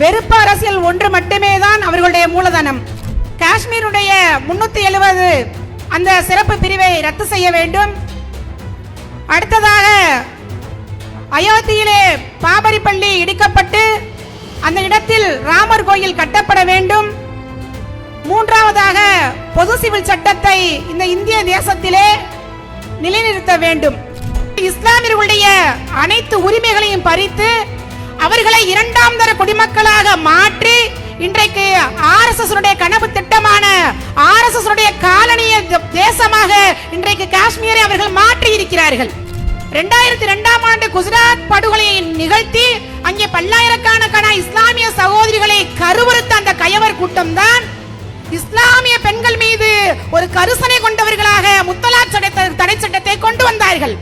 வெறுப்பு அரசியல் ஒன்று மட்டுமே தான் அவர்களுடைய மூலதனம். காஷ்மீருடைய முன்னூத்தி எழுபது அந்த சிறப்பு பிரிவை ரத்து செய்ய வேண்டும். அடுத்ததாக அயோத்தியிலே பாபரி பள்ளி இடிக்கப்பட்டு அந்த இடத்தில் ராமர் கோயில் கட்டப்பட வேண்டும். மூன்றாவதாக பொது சிவில் சட்டத்தை இந்த இந்திய தேசத்திலே நிலைநிறுத்த வேண்டும். இஸ்லாமியர்களுடைய அனைத்து உரிமைகளையும் பறித்து அவர்களை இரண்டாம் தர குடிமக்களாக மாற்றி இன்றைக்கு ஆர்எஸ்எஸ் கனவு திட்டமான ஆர்எஸ்எஸ் காலனிய தேசமாக இன்றைக்கு காஷ்மீரை அவர்கள் மாற்றி இருக்கிறார்கள் இரண்டாயிரத்தி இரண்டாம் ஆண்டு குஜராத் படுகொலையை நிகழ்த்தி அங்கே பல்லாயிரக்கணக்கான இஸ்லாமிய சகோதரிகளை கருவறுத்த அந்த கயவர் கூட்டம் தான் இஸ்லாமிய பெண்கள் மீது ஒரு கருசனை கொண்டவர்களாக முத்தலாக் சட்டத்தை தடை சட்டத்தை கொண்டு வந்தார்கள்.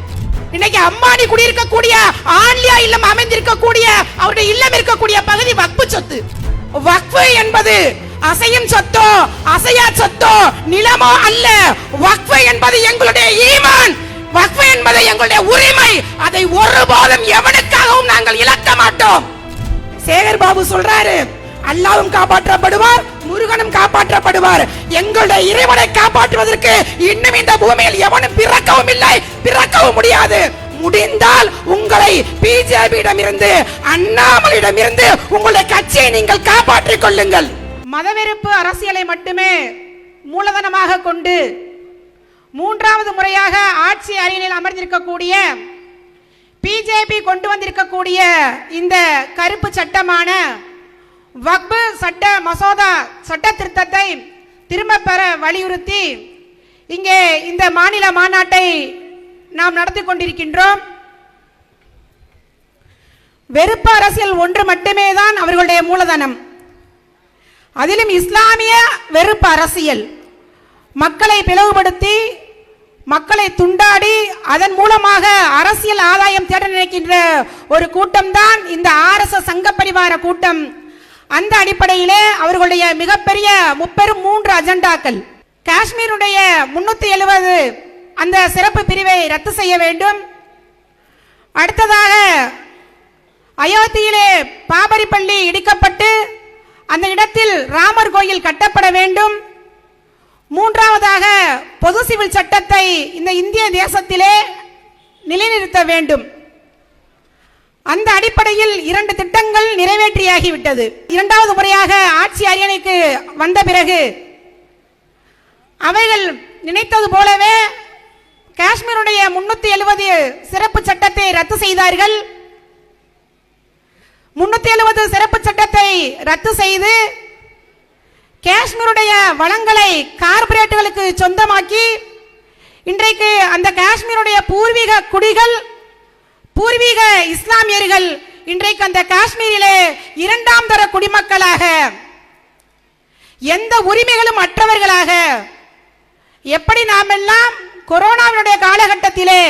இன்னைக்கு அம்பானி குடியிருக்கக்கூடிய ஆன்லியா இல்லம் அமைந்திருக்கக்கூடிய அவருடைய இல்லம் இருக்கக்கூடிய பகுதி வக்பு சொத்து. வக்பு என்பது அசையும் சொத்தோ அசையா சொத்தோ நிலமோ அல்ல. வக்பு என்பது எங்களுடைய ஈமான். வக்பு என்பது எங்களுடைய உரிமை. அதை ஒருபோதும் எவனுக்காகவும் நாங்கள் இழக்க மாட்டோம். சேகர் பாபு சொல்றாரு அல்லாவும் காப்பாற்றப்படுவார் முருகனும் காப்பாற்றப்படுவார். எங்களுடைய இறைவனை காப்பாற்றுவதற்கு இன்னும் இந்த பூமியில் எவனும் பிறக்கவும் இல்லை பிறக்கவும் முடியாது. முடிந்தால் உங்களை பிஜேபியிடம் இருந்து அண்ணாமலிடம் இருந்து உங்களுடைய கட்சியை நீங்கள் காப்பாற்றிக் கொள்ளுங்கள். மதவெறுப்பு அரசியலை மட்டுமே மூலதனமாக கொண்டு மூன்றாவது முறையாக ஆட்சி அரியணையில் அமர்ந்திருக்கக்கூடிய பிஜேபி கொண்டு வந்திருக்கக்கூடிய இந்த கருப்பு சட்டமான வக்பு சட்ட மசோதா சட்ட திருத்தத்தை திரும்ப பெற வலியுறுத்தி இங்கே இந்த மாநில மாநாட்டை நாம் நடத்தி கொண்டிருக்கின்றோம். வெறுப்பு அரசியல் ஒன்று மட்டுமே தான் அவர்களுடைய மூலதனம். அதிலும் இஸ்லாமிய வெறுப்பு அரசியல். மக்களை பிளவுபடுத்தி மக்களை துண்டாடி அதன் மூலமாக அரசியல் ஆதாயம் தேட நினைக்கின்ற ஒரு கூட்டம்தான் இந்த ஆர்எஸ்எஸ் சங்க பரிவார கூட்டம். அந்த அடிப்படையிலே அவர்களுடைய மிகப்பெரிய முப்பெரும் மூன்று அஜெண்டாக்கள். காஷ்மீருடைய முன்னூத்தி எழுபது அந்த சிறப்பு பிரிவை ரத்து செய்ய வேண்டும். அடுத்ததாக அயோத்தியிலே பாபரி பள்ளி இடிக்கப்பட்டு அந்த இடத்தில் ராமர் கோயில் கட்டப்பட வேண்டும். மூன்றாவதாக பொது சிவில் சட்டத்தை இந்த இந்திய தேசத்திலே நிலைநிறுத்த வேண்டும். அந்த அடிப்படையில் இரண்டு திட்டங்கள் நிறைவேற்றியாகிவிட்டது. இரண்டாவது முறையாக ஆட்சி அரியணைக்கு வந்த பிறகு அவைகள் நினைத்தது போலவே காஷ்மீருடைய முன்னூத்தி எழுபது சிறப்பு சட்டத்தை ரத்து செய்தார்கள். முன்னூத்தி எழுபது சிறப்பு சட்டத்தை ரத்து செய்து காஷ்மீருடைய வளங்களை கார்பரேட்டுகளுக்கு சொந்தமாக்கி இன்றைக்கு அந்த காஷ்மீருடைய பூர்வீக குடிகள் பூர்வீக இஸ்லாமியர்கள் இன்றைக்கு அந்த காஷ்மீரிலே இரண்டாம் தர குடிமக்களாக எந்த உரிமைகளும் அற்றவர்களாக எப்படி நாம் எல்லாம் கொரோனாவினுடைய காலகட்டத்திலே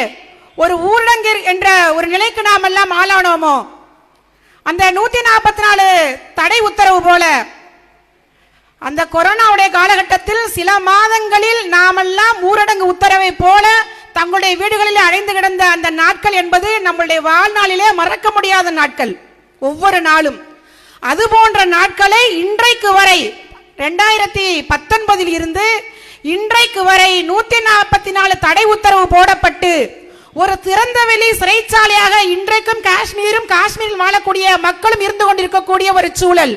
ஒரு ஊரடங்கு என்ற ஒரு நிலைக்கு நாம் எல்லாம் ஆளானோமோ அந்த நூத்தி நாற்பத்தி நாலு தடை உத்தரவு போல அந்த கொரோனாவுடைய காலகட்டத்தில் சில மாதங்களில் நாமெல்லாம் ஊரடங்கு உத்தரவை போல தங்களுடைய வீடுகளில் அடைந்து கிடந்த அந்த நாட்கள் என்பது நம்மளுடைய வாழ்நாளிலே மறக்க முடியாத நாட்கள். ஒவ்வொரு நாளும். அது போன்ற நாட்களை இன்றைக்கு வரை ரெண்டாயிரத்தி பத்தொன்பதில் இருந்து இன்றைக்கு வரை நூத்தி நாற்பத்தி நாலு தடை உத்தரவு போடப்பட்டு ஒரு திறந்தவெளி சிறைச்சாலையாக இன்றைக்கும் காஷ்மீரும் காஷ்மீரில் வாழக்கூடிய மக்களும் இருந்து கொண்டிருக்கக்கூடிய ஒரு சூழல்.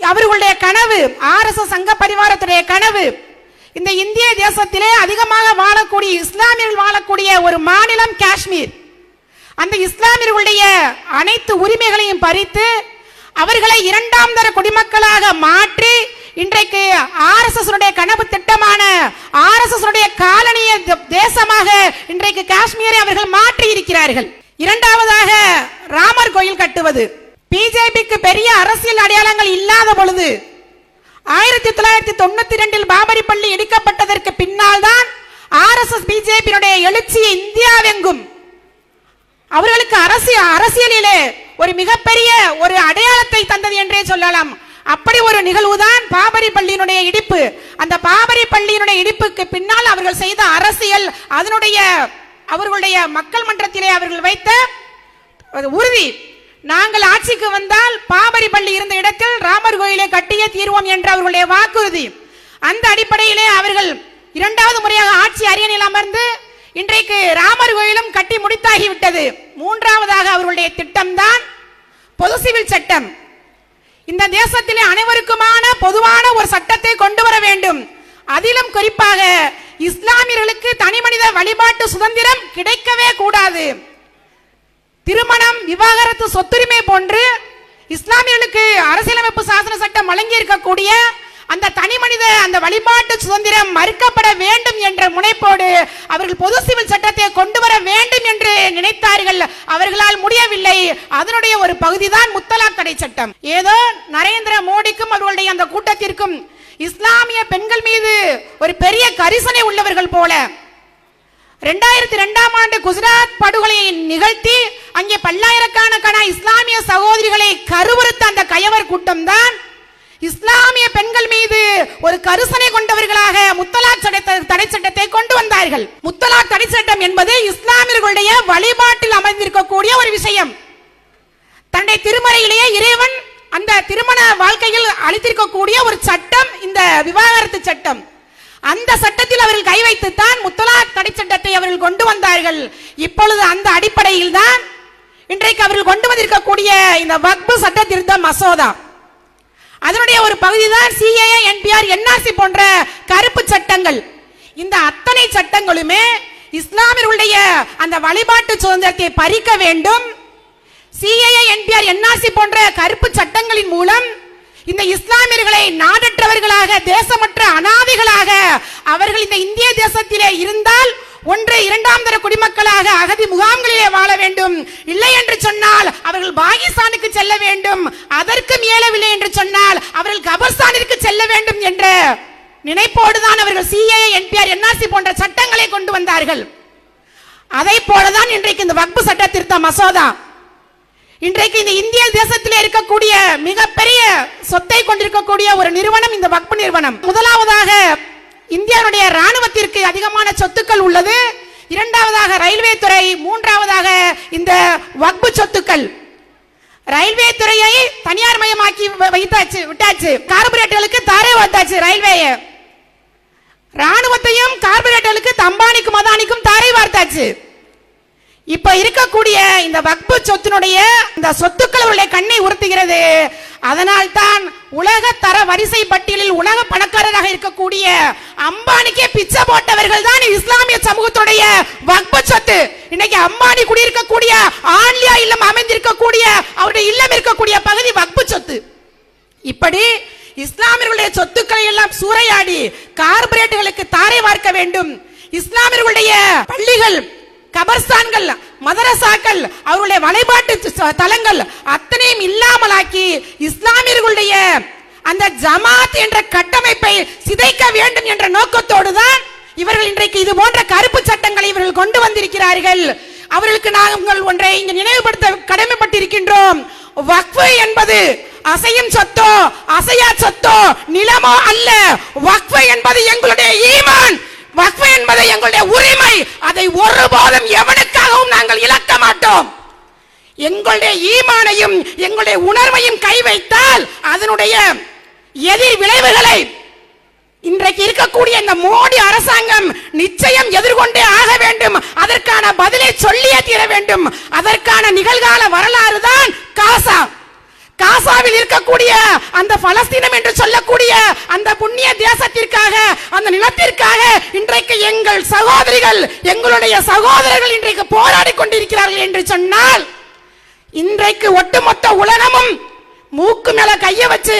அவர்களுடைய கனவு ஆர்எஸ்எஸ் சங்க பரிவாரத்துடைய கனவு இந்த இந்திய தேசத்திலே அதிகமாக வாழக்கூடிய இஸ்லாமியர்கள் வாழக்கூடிய ஒரு மாநிலம் காஷ்மீர். அந்த இஸ்லாமியர்களுடைய அனைத்து உரிமைகளையும் பறித்து அவர்களை இரண்டாம் தர குடிமக்களாக மாற்றி இன்றைக்கு ஆர்எஸ்எஸ் கனவு திட்டமான ஆர்எஸ்எஸ் காலனிய தேசமாக இன்றைக்கு காஷ்மீரை அவர்கள் மாற்றி இருக்கிறார்கள் இரண்டாவதாக ராமர் கோயில் கட்டுவது. பிஜேபிக்கு பெரிய அரசியல் அடையாளங்கள் இல்லாத பொழுது ஆயிரத்தி தொள்ளாயிரத்தி தொண்ணூத்தி ரெண்டில் பாபரி பள்ளி இடிக்கப்பட்டதற்கு பின்னால் தான் ஆர்எஸ்எஸ் பிஜேபியினுடைய எழுச்சியை இந்தியாவெங்கும். அவர்களுக்கு அரசியல் அரசியலிலே ஒரு மிகப்பெரிய ஒரு அடையாளத்தை தந்தது என்றே சொல்லலாம். அப்படி ஒரு நிகழ்வுதான் பாபரி பள்ளியினுடைய இடிப்பு. அந்த பாபரி பள்ளியினுடைய இடிப்புக்கு பின்னால் அவர்கள் செய்த அரசியல் அதனுடைய அவர்களுடைய மக்கள் மன்றத்திலே அவர்கள் வைத்த ஒரு உறுதி. நாங்கள் ஆட்சிக்கு வந்தால் பாபரி பள்ளி இருந்த இடத்தில் ராமர் கோயிலை கட்டியே தீர்வோம் என்ற அவர்களுடைய வாக்குறுதி. அந்த அடிப்படையிலே அவர்கள் இரண்டாவது முறையாக ஆட்சி அரியணையில் அமர்ந்து இன்றைக்கு ராமர் கோயிலும் கட்டி முடித்தாகிவிட்டது. மூன்றாவதாக அவர்களுடைய திட்டம்தான் பொது சிவில் சட்டம். இந்த தேசத்திலே அனைவருக்குமான பொதுவான ஒரு சட்டத்தை கொண்டு வர வேண்டும். அதிலும் குறிப்பாக இஸ்லாமியர்களுக்கு தனிமனித வழிபாட்டு சுதந்திரம் கிடைக்கவே கூடாது. திருமணம் விவாகரத்து சொத்துரிமை போன்று இஸ்லாமியர்களுக்கு அரசியலமைப்பு சாசன சட்டம் வழங்கி இருக்கக்கூடிய அந்த தனி மனித அந்த வழிபாட்டு சுதந்திரம் மறுக்கப்பட வேண்டும் என்ற முனைப்போடு அவர்கள் பொது சிவில் சட்டத்தை கொண்டு வர வேண்டும் என்று நினைத்தார்கள். அவர்களால் முடியவில்லை. அதனுடைய ஒரு பகுதிதான் முத்தலாக் தடை சட்டம். ஏதோ நரேந்திர மோடிக்கும் அவர்களுடைய அந்த கூட்டத்திற்கும் இஸ்லாமிய பெண்கள் மீது ஒரு பெரிய கரிசனை உள்ளவர்கள் போல ரெண்டாயிரத்தி ரெண்டாம் ஆண்டு குஜராத் படுகொலையை நிகழ்த்தி அங்கே பல்லாயிரக்கணக்கான இஸ்லாமிய சகோதரிகளை கருவறுத்த அந்த கயவர் கூட்டம் தான். இஸ்லாமிய பெண்கள் மீது ஒரு கருசனை கொண்டவர்களாக முத்தலாக் தடை சட்டத்தை கொண்டு வந்தார்கள். முத்தலாக் தடை சட்டம் என்பது இஸ்லாமியர்களுடைய வழிபாட்டில் அமைந்திருக்கக்கூடிய ஒரு விஷயம். தன்னுடைய திருமறையிலேயே இறைவன் அந்த திருமண வாழ்க்கையில் அளித்திருக்கக்கூடிய ஒரு சட்டம் இந்த விவாகரத்து சட்டம். அந்த சட்டத்தில் அவர்கள் கை வைத்துத்தான் அவர்கள் கொண்டு வந்தார்கள். இப்பொழுது அந்த அடிப்படையில் தான் இன்றைக்கு அவர்கள் கொண்டு வந்திருக்கக்கூடிய இந்த வக்பு சட்ட திருத்த மசோதா. அதனுடைய ஒரு பகுதி தான் சிஏஏ என்பிஆர் என்ஆர்சி போன்ற கருப்பு சட்டங்கள். இந்த அத்தனை சட்டங்களுமே இஸ்லாமியர்களுடைய அந்த வழிபாட்டு சுதந்திரத்தை பறிக்க வேண்டும். சிஏஏ என்பிஆர் என்ஆர்சி போன்ற கருப்பு சட்டங்களின் மூலம் இந்த இஸ்லாமியர்களை நாடற்றவர்களாக தேசமற்ற அனாதைகளாக அவர்கள் இந்த இந்திய தேசத்திலே இருந்தால் ஒன்று இரண்டாம் தர குடிமக்களாக அகதி முகாம்களிலே வாழ வேண்டும். இல்லை என்று சொன்னால் அவர்கள் பாகிஸ்தானுக்கு செல்ல வேண்டும். அதற்கு இயலவில்லை என்று சொன்னால் அவர்கள் கபர்ஸ்தானிற்கு செல்ல வேண்டும் என்ற நினைப்போடுதான் அவர்கள் சிஏ என்பிஆர் என்ஆர்சி போன்ற சட்டங்களை கொண்டு வந்தார்கள். அதை போலதான் இன்றைக்கு இந்த வக்பு சட்ட திருத்த மசோதா. இன்றைக்கு இந்த இந்திய தேசத்தில் இருக்கக்கூடிய மிகப்பெரிய சொத்தை கொண்டிருக்கக்கூடிய ஒரு நிறுவனம் இந்த வக்பு நிறுவனம். முதலாவதாக இந்தியாவுடைய ராணுவத்திற்கு அதிகமான சொத்துக்கள் உள்ளது. இரண்டாவதாக ரயில்வே துறை மூன்றாவதாக இந்த வக்பு சொத்துக்கள். ரயில்வே துறையை தனியார் மயமாக்கி வ- வைத்தாச்சு விட்டாச்சு. கார்பரேட்டர்களுக்கு தாரே வாத்தாச்சு ரயில்வேயை. ராணுவத்தையும் கார்பரேட்டர்களுக்கு தம்பானிக்கும் மதானிக்கும் தாரை வார்த்தாச்சு. இப்ப இருக்கக்கூடிய இந்த வக்பு சொத்தினுடைய இந்த சொத்துக்கள் அவருடைய கண்ணை உறுத்துகிறது. அதனால் தான் உலக தர வரிசை பட்டியலில் உலக பணக்காரராக இருக்கக்கூடிய அம்பானிக்கே பிச்சை போட்டவர்கள் தான் இஸ்லாமிய சமூகத்துடைய வக்பு சொத்து. இன்னைக்கு அம்பானி குடியிருக்கக்கூடிய ஆன்லியா இல்லம் அமைந்திருக்கக்கூடிய அவருடைய இல்லம் இருக்கக்கூடிய பகுதி வக்பு சொத்து. இப்படி இஸ்லாமியர்களுடைய சொத்துக்களை எல்லாம் சூறையாடி கார்பரேட்டுகளுக்கு தாரை வார்க்க வேண்டும். இஸ்லாமியர்களுடைய பள்ளிகள் கபர்ஸ்தான்கள் மதரசாக்கள் அவருடைய வழிபாட்டு ச- தலங்கள் அத்தனையும் இல்லாமலாக்கி இஸ்லாமியர்களுடைய அந்த ஜமாத் என்ற கட்டமைப்பை சிதைக்க வேண்டும் என்ற நோக்கத்தோடு தான் இவர்கள் இன்றைக்கு இது போன்ற கருப்பு சட்டங்களை இவர்கள் கொண்டு வந்திருக்கிறார்கள். அவர்களுக்கு நாங்கள் ஒன்றை இங்கு நினைவுபடுத்த கடமைப்பட்டிருக்கின்றோம். வக்ஃபு என்பது அசையும் சொத்தோ அசையா சொத்தோ நிலமோ அல்ல. வக்ஃபு என்பது எங்களுடைய ஈமான். வக்ஃபு என்பது எங்களுடைய உரிமை. அதை ஒருபோதும் எவனுக்காகவும் நாங்கள் இழக்க மாட்டோம். எங்களுடைய ஈமானையும் எங்களுடைய உணர்வையும் கை வைத்தால் அதனுடைய எதிர் விளைவுகளை இன்றைக்கு இருக்கக்கூடிய இந்த மோடி அரசாங்கம் நிச்சயம் எதிர்கொண்டே ஆக வேண்டும். அதற்கான பதிலை சொல்லியே தீர வேண்டும். அதற்கான நிகழ்கால வரலாறு தான் காசா. காசாவில் இருக்கக்கூடிய அந்த பலஸ்தீனம் என்று சொல்லக்கூடிய அந்த புண்ணிய தேசத்திற்காக அந்த நிலத்திற்காக இன்றைக்கு எங்கள் சகோதரிகள் எங்களுடைய சகோதரர்கள் இன்றைக்கு போராடி கொண்டிருக்கிறார்கள் என்று சொன்னால் இன்றைக்கு ஒட்டுமொத்த உலகமும் மூக்கு மேல கைய வச்சு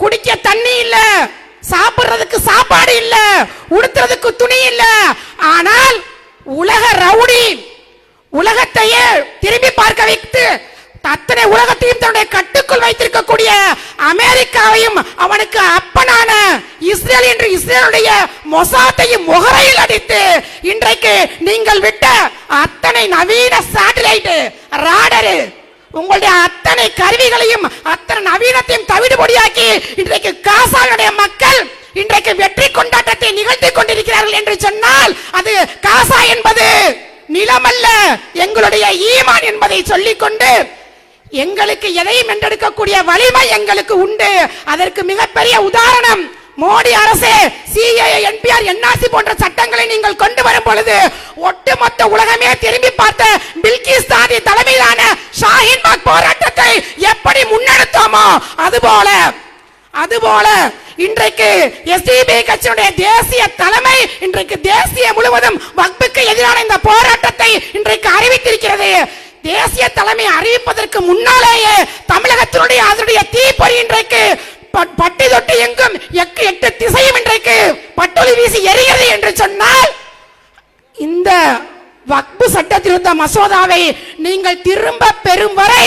குடிக்க தண்ணி இல்ல சாப்பிடுறதுக்கு சாப்பாடு இல்ல உடுத்துறதுக்கு துணி இல்ல. ஆனால் உலக ரவுடி உலகத்தையே திரும்பி பார்க்க வைத்து அத்தனை உலகத்தையும் தன்னுடைய கட்டுக்குள் வைத்திருக்கக்கூடிய அமெரிக்காவையும் அவனுக்கு அப்பனான இஸ்ரேல் என்று இஸ்ரேலுடைய மொசாத்தையும் முகரையில் அடித்து இன்றைக்கு நீங்கள் விட்ட அத்தனை நவீன சேட்டலைட் ராடரு உங்களுடைய அத்தனை கருவிகளையும் அத்தனை நவீனத்தையும் தவிடுபொடியாக்கி இன்றைக்கு காசாவுடைய மக்கள் இன்றைக்கு வெற்றி கொண்டாட்டத்தை நிகழ்த்தி கொண்டிருக்கிறார்கள் என்று சொன்னால் அது காசா என்பது நிலமல்ல எங்களுடைய ஈமான் என்பதை சொல்லிக்கொண்டு எங்களுக்கு எதையும் என்றெடுக்கக்கூடிய வலிமை எங்களுக்கு உண்டு. அதற்கு மிகப்பெரிய உதாரணம் மோடி அரசு சிஏ என்பிஆர் என்ஆர்சி போன்ற சட்டங்களை நீங்கள் கொண்டு வரும் பொழுது ஒட்டுமொத்த உலகமே திரும்பி பார்த்த பில்கிஸ் தாதி தலைமையிலான ஷாஹின்பாக் போராட்டத்தை எப்படி முன்னெடுத்தோமோ அதுபோல அதுபோல இன்றைக்கு எஸ்டிபி கட்சியுடைய தேசிய தலைமை இன்றைக்கு தேசிய முழுவதும் வக்புக்கு எதிரான இந்த போராட்டத்தை இன்றைக்கு அறிவித்திருக்கிறது. தேசிய தலைமை அறிவிப்பதற்கு முன்னாலேயே தமிழகத்தினுடைய அதனுடைய தீப்பொறி இன்றைக்கு பட்டி தொட்டி எங்கும் எக்கு எட்டு திசையும் இன்றைக்கு பட்டொலி வீசி எரிகிறது என்று சொன்னால் இந்த வக்பு சட்ட திருத்த மசோதாவை நீங்கள் திரும்ப பெறும் வரை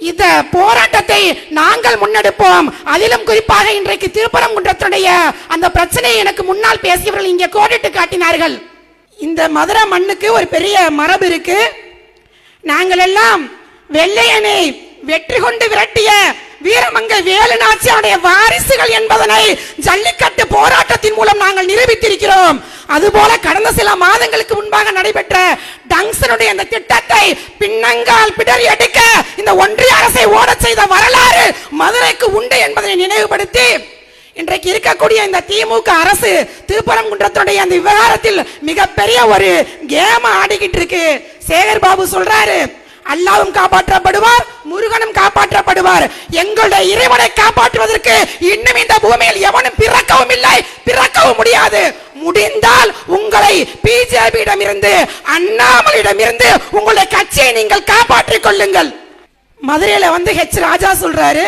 இந்த போராட்டத்தை நாங்கள் முன்னெடுப்போம். அதிலும் குறிப்பாக இன்றைக்கு திருப்பரங்குன்றத்துடைய அந்த பிரச்சனையை எனக்கு முன்னால் பேசியவர்கள் இங்கே கோடிட்டு காட்டினார்கள். இந்த மதுரை மண்ணுக்கு ஒரு பெரிய மரபு இருக்கு. நாங்கள் எல்லாம் வெள்ளையனை வெற்றி கொண்டு விரட்டிய வீரமங்க வேலு நாச்சியாருடைய வாரிசுகள் என்பதனை ஜல்லிக்கட்டு போராட்டத்தின் மூலம் நாங்கள் நிரூபித்திருக்கிறோம். அதுபோல கடந்த சில மாதங்களுக்கு முன்பாக நடைபெற்ற டங்ஸனுடைய அந்த திட்டத்தை பின்னங்கால் பிடரி எடுக்க இந்த ஒன்றிய அரசை ஓடச் செய்த வரலாறு மதுரைக்கு உண்டு என்பதை நினைவுபடுத்தி இன்றைக்கு இருக்கக்கூடிய இந்த திமுக அரசு திருப்பரங்குன்றத்துடைய அந்த விவகாரத்தில் மிகப்பெரிய ஒரு கேம் ஆடிக்கிட்டு இருக்கு. சேகர் பாபு சொல்றாரு அல்லாவும் காப்பாற்றப்படுவார் முருகனும் காப்பாற்றப்படுவார். எங்களுடைய இறைவனை காப்பாற்றுவதற்கு இன்னும் இந்த பூமியில் எவனும் பிறக்கவும் இல்லை பிறக்கவும் முடியாது. முடிந்தால் உங்களை பிஜேபியிடம் இருந்து அண்ணாமலையிடம் இருந்து உங்களுடைய கட்சியை நீங்கள் காப்பாற்றிக் கொள்ளுங்கள். மதுரையில வந்து ஹெச் ராஜா சொல்றாரு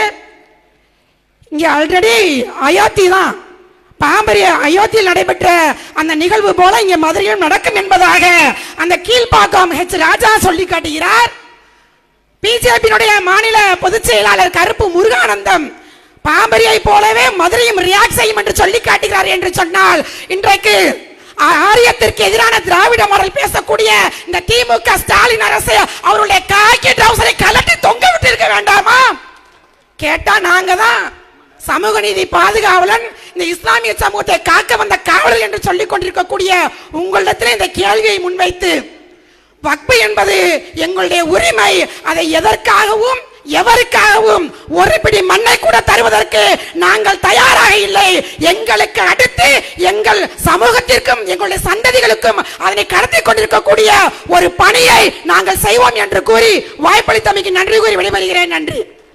இங்கே ஆல்ரெடி அயோத்தி தான். பாம்பரிய அயோத்தியில் நடைபெற்ற அந்த நிகழ்வு போல இங்கே மதுரையில் நடக்கும் என்பதாக அந்த கீழ்ப்பாக்கம் ஹெச் ராஜா சொல்லி காட்டுகிறார். பிஜேபியினுடைய மாநில பொதுச் செயலாளர் கருப்பு முருகானந்தம் பாம்பரியை போலவே மதுரையும் ரியாக்ட் செய்யும் என்று சொல்லி காட்டுகிறார் என்று சொன்னால் இன்றைக்கு ஆரியத்திற்கு எதிரான திராவிட மாடல் பேசக்கூடிய இந்த திமுக ஸ்டாலின் அரசு அவருடைய காக்கி ட்ரௌசரை கலட்டி தொங்க விட்டு இருக்க வேண்டாமா? கேட்டா நாங்க தான். சமூக நீதி பாதுகாவலன் இந்த இஸ்லாமிய சமூகத்தை காக்க வந்த காவலர் என்று சொல்லிக் கொண்டிருக்கக்கூடிய உங்களிடத்தில் இந்த கேள்வியை முன்வைத்து வக்பு என்பது எங்களுடைய உரிமை அதை எதற்காகவும் எவருக்காகவும் ஒரு பிடி மண்ணை கூட தருவதற்கு நாங்கள் தயாராக இல்லை. எங்களுக்கு அடுத்து எங்கள் சமூகத்திற்கும் எங்களுடைய சந்ததிகளுக்கும் அதனை கடத்தி கொண்டிருக்கக்கூடிய ஒரு பணியை நாங்கள் செய்வோம் என்று கூறி வாய்ப்பளித்தமைக்கு நன்றி கூறி விடைபெறுகிறேன். நன்றி.